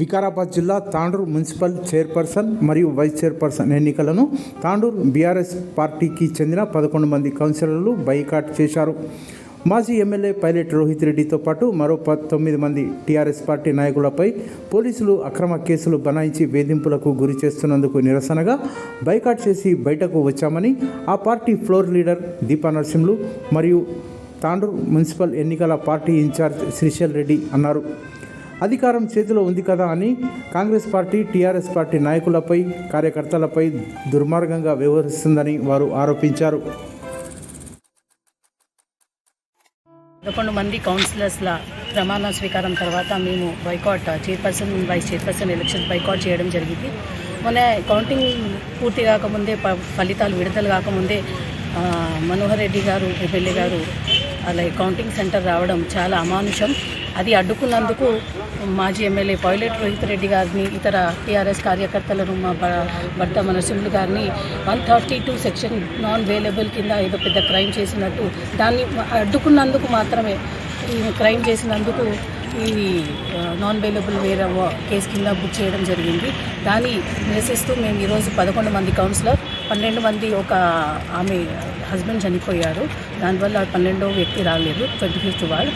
వికారాబాద్ జిల్లా Tandur municipal chairperson మరియు vice chairperson ఎన్నికలను తాండూరు బీఆర్ఎస్ పార్టీకి చెందిన పదకొండు మంది కౌన్సిలర్లు బైకాట్ చేశారు. మాజీ ఎమ్మెల్యే పైలట్ రోహిత్ రెడ్డితో పాటు మరో పంతొమ్మిది మంది టీఆర్ఎస్ పార్టీ నాయకులపై పోలీసులు అక్రమ కేసులు బనాయించి వేధింపులకు గురి చేస్తున్నందుకు నిరసనగా బైకాట్ చేసి బయటకు వచ్చామని ఆ party floor leader Deepa Narasimhulu మరియు తాండూరు మున్సిపల్ ఎన్నికల పార్టీ ఇన్ఛార్జ్ శ్రీశైల్ రెడ్డి అన్నారు. అధికారం చేతిలో ఉంది కదా అని కాంగ్రెస్ పార్టీ టీఆర్ఎస్ పార్టీ నాయకులపై కార్యకర్తలపై దుర్మార్గంగా వ్యవహరిస్తుందని వారు ఆరోపించారు. పదకొండు మంది కౌన్సిలర్స్ల ప్రమాణ స్వీకారం తర్వాత మేము boycott chairperson vice chairperson election boycott చేయడం జరిగింది. మొన్న కౌంటింగ్ పూర్తి కాకముందే ప- ఫలితాలు విడుదల కాకముందే మనోహర్ రెడ్డి గారు ఎమ్మెల్యే గారు అలాగే కౌంటింగ్ సెంటర్ రావడం చాలా అమానుషం. అది అడ్డుకున్నందుకు మాజీ ఎమ్మెల్యే పైలట్ రోహిత్ రెడ్డి గారిని ఇతర టీఆర్ఎస్ కార్యకర్తలను మా భర్త భర్త నరసింహులు గారిని one thirty two section non bailable కింద ఏదో పెద్ద క్రైమ్ చేసినట్టు దాన్ని అడ్డుకున్నందుకు మాత్రమే ఈ క్రైమ్ చేసినందుకు ఇది నాన్ బెయిలబుల్ వేరే కేసు కింద బుక్ చేయడం జరిగింది. దాన్ని నిరసిస్తూ మేము ఈరోజు పదకొండు మంది కౌన్సిలర్ పన్నెండు మంది ఒక ఆమె హస్బెండ్ చనిపోయారు. దానివల్ల పన్నెండో వ్యక్తి రాలేదు ట్వంటీ ఫిఫ్త్ వాళ్ళు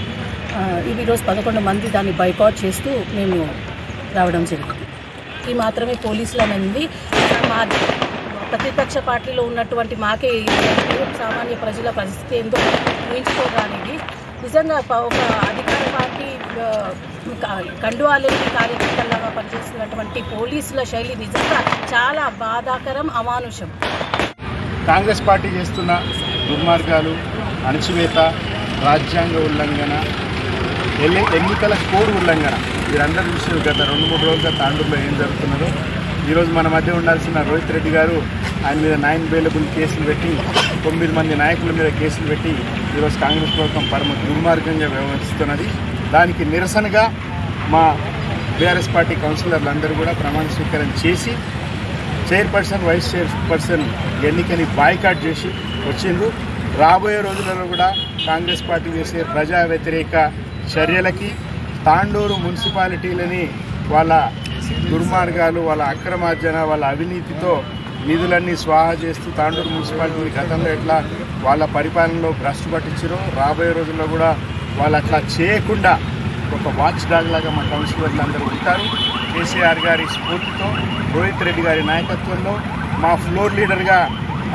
ఇవి ఈరోజు పదకొండు మంది దాన్ని బైకాట్ చేస్తూ మేము రావడం జరిగింది. ఈ మాత్రమే పోలీసులు అనేది మా ప్రతిపక్ష పార్టీలో ఉన్నటువంటి మాకే సామాన్య ప్రజల పరిస్థితి ఏందో ఊహించుకోవడానికి నిజంగా ఒక అధికార పార్టీ ఆ, క- కండువాలేని కార్యకర్తలాగా పనిచేస్తున్నటువంటి పోలీసుల శైలి నిజంగా చాలా బాధాకరం అమానుషం. కాంగ్రెస్ పార్టీ చేస్తున్న దుర్మార్గాలు అణచివేత రాజ్యాంగ ఉల్లంఘన ఎల్లి ఎన్నికల కోడ్ ఉల్లంఘన. వీరందరూ చూసి గత రెండు మూడు రోజులుగా తాండూరులో ఏం జరుగుతున్నదో. ఈరోజు మన మధ్య ఉండాల్సిన రోహిత్ రెడ్డి గారు ఆయన మీద నైన్ బెయిలబుల్ కేసులు పెట్టి తొమ్మిది మంది నాయకుల మీద కేసులు పెట్టి ఈరోజు కాంగ్రెస్ ప్రభుత్వం పరమ దుర్మార్గంగా వ్యవహరిస్తున్నది. దానికి నిరసనగా మా బీఆర్ఎస్ పార్టీ కౌన్సిలర్లు అందరూ కూడా ప్రమాణ స్వీకారం చేసి చైర్పర్సన్ వైస్ చైర్పర్సన్ ఎన్నికని బాయ్కాట్ చేసి వచ్చిండ్రు. రాబోయే రోజులలో కూడా కాంగ్రెస్ పార్టీ చేసే ప్రజా వ్యతిరేక చర్యలకి తాండూరు మున్సిపాలిటీలని వాళ్ళ దుర్మార్గాలు వాళ్ళ అక్రమార్జన వాళ్ళ అవినీతితో నిధులన్నీ స్వాహా చేస్తూ తాండూరు మున్సిపాలిటీని గతంలో ఎట్లా వాళ్ళ పరిపాలనలో భ్రష్టు పట్టించారో రాబోయే రోజుల్లో కూడా వాళ్ళు అట్లా చేయకుండా ఒక వాచ్ డాగ్ లాగా మా కౌన్సిలర్లు అందరూ ఉంటారు. కేసీఆర్ గారి స్ఫూర్తితో రోహిత్ రెడ్డి గారి నాయకత్వంలో మా ఫ్లోర్ లీడర్గా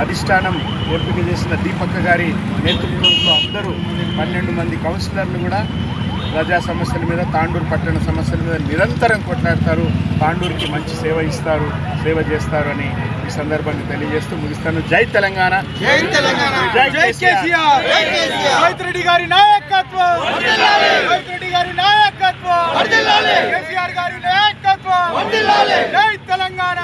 అధిష్టానం ఎంపిక చేసిన దీపక్క గారి నేతృత్వంలో అందరూ పన్నెండు మంది కౌన్సిలర్లు కూడా ప్రజా సమస్యల మీద తాండూరు పట్టణ సమస్యల మీద నిరంతరం కొట్లాడతారు. తాండూరుకి మంచి సేవ ఇస్తారు సేవ చేస్తారు అని ఈ సందర్భంగా తెలియజేస్తూ ముగిస్తాను. జై తెలంగాణ. జై తెలంగాణ. జై కేసీఆర్. రెడ్డి గారి నాయకత్వం. రెడ్డి గారి నాయకత్వం. కేసీఆర్ గారి నాయకత్వం. జై తెలంగాణ.